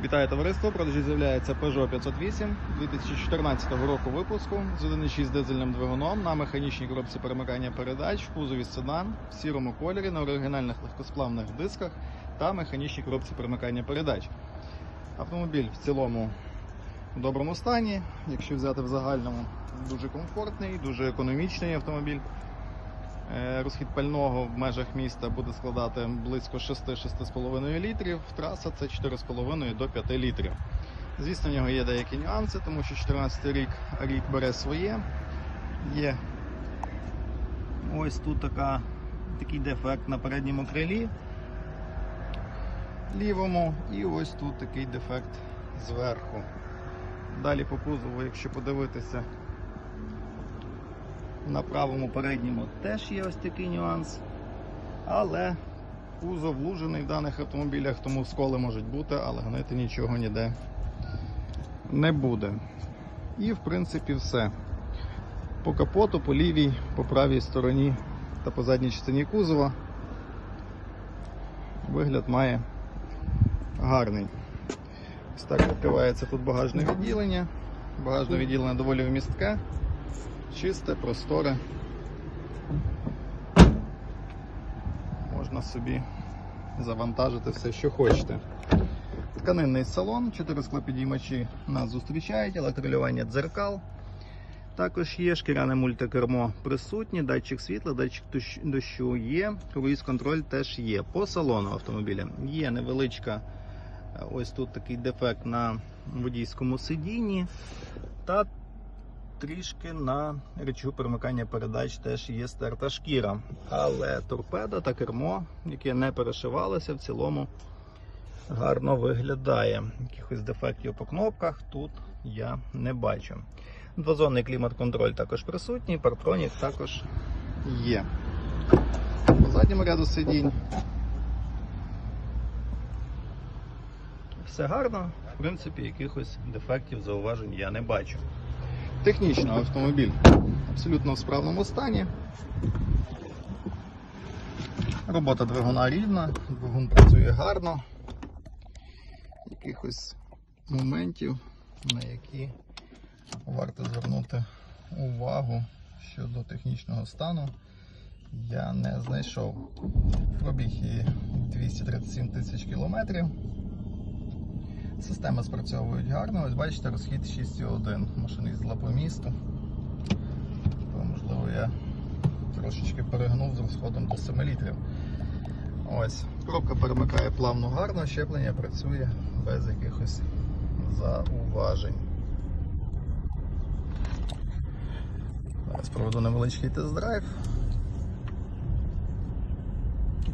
Вітаю товариство. Продажі з'являється Peugeot 508 2014 року випуску з 1.6 дизельним двигуном на механічній коробці перемикання передач в кузові седан в сірому кольорі на оригінальних легкосплавних дисках та механічній коробці перемикання передач. Автомобіль в цілому в доброму стані, якщо взяти в загальному, дуже комфортний, дуже економічний автомобіль. Е, Розхід пального в межах міста буде складати близько 6-6,5 літрів. Траса це 4,5 до 5 літрів. Звісно, в нього є деякі нюанси, тому що 14 рік рік бере своє. Є ось тут така, такий дефект на передньому крилі лівому, і ось тут такий дефект зверху. Далі по кузову, якщо подивитися, на правому передньому теж є ось такий нюанс. Але кузов влужений в даних автомобілях, тому сколи можуть бути, але гнити нічого ніде не буде. І в принципі все. По капоту, по лівій, по правій стороні та по задній частині кузова вигляд має гарний. Ось так відкривається тут багажне відділення. Багажне відділення доволі вмістке чисте, просторе. Можна собі завантажити все, що хочете. Тканинний салон, 4 склопідіймачі нас зустрічають, електролювання дзеркал. Також є шкіряне мультикермо присутнє, датчик світла, датчик дощу є, круїз контроль теж є. По салону автомобіля є невеличка е, ось тут такий дефект на водійському сидінні. Та трішки на речу перемикання передач теж є стерта шкіра. Але торпеда та кермо, яке не перешивалося, в цілому гарно виглядає. Якихось дефектів по кнопках тут я не бачу. Двозонний клімат-контроль також присутній, партронік також є. По задньому ряду сидінь. Все гарно, в принципі, якихось дефектів, зауважень я не бачу. Технічно автомобіль абсолютно в справному стані. Робота двигуна рівна, двигун працює гарно. Якихось моментів, на які варто звернути увагу щодо технічного стану, я не знайшов. Пробіг її 237 тисяч кілометрів. Системи спрацьовують гарно. Ось бачите, розхід 6,1. Машина їздила по місту. То, можливо, я трошечки перегнув з розходом до 7 літрів. Ось. Коробка перемикає плавно гарно, щеплення працює без якихось зауважень. Зараз проведу невеличкий тест-драйв.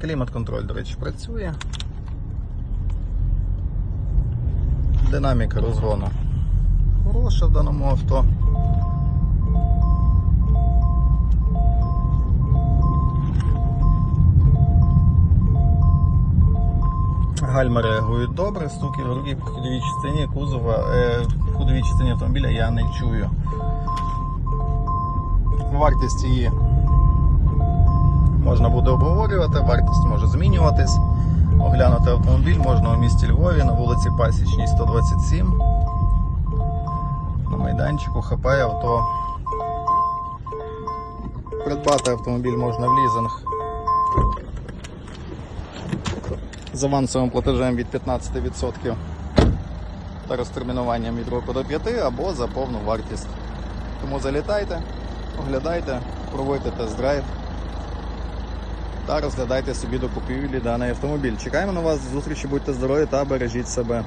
Клімат-контроль, до речі, працює. Динаміка розгону хороша в даному авто. Гальма реагують добре, стуків руки в ходовій частині кузова, е, в ходовій частині автомобіля я не чую. Вартість її можна буде обговорювати, вартість може змінюватись. Оглянути автомобіль можна у місті Львові на вулиці Пасічній 127. На майданчику хапає авто. Придбати автомобіль можна в лізинг з авансовим платежем від 15% та розтермінуванням від року до 5 або за повну вартість. Тому залітайте, оглядайте, проводьте тест-драйв та розглядайте собі до купівлі даний автомобіль. Чекаємо на вас, зустрічі, будьте здорові та бережіть себе.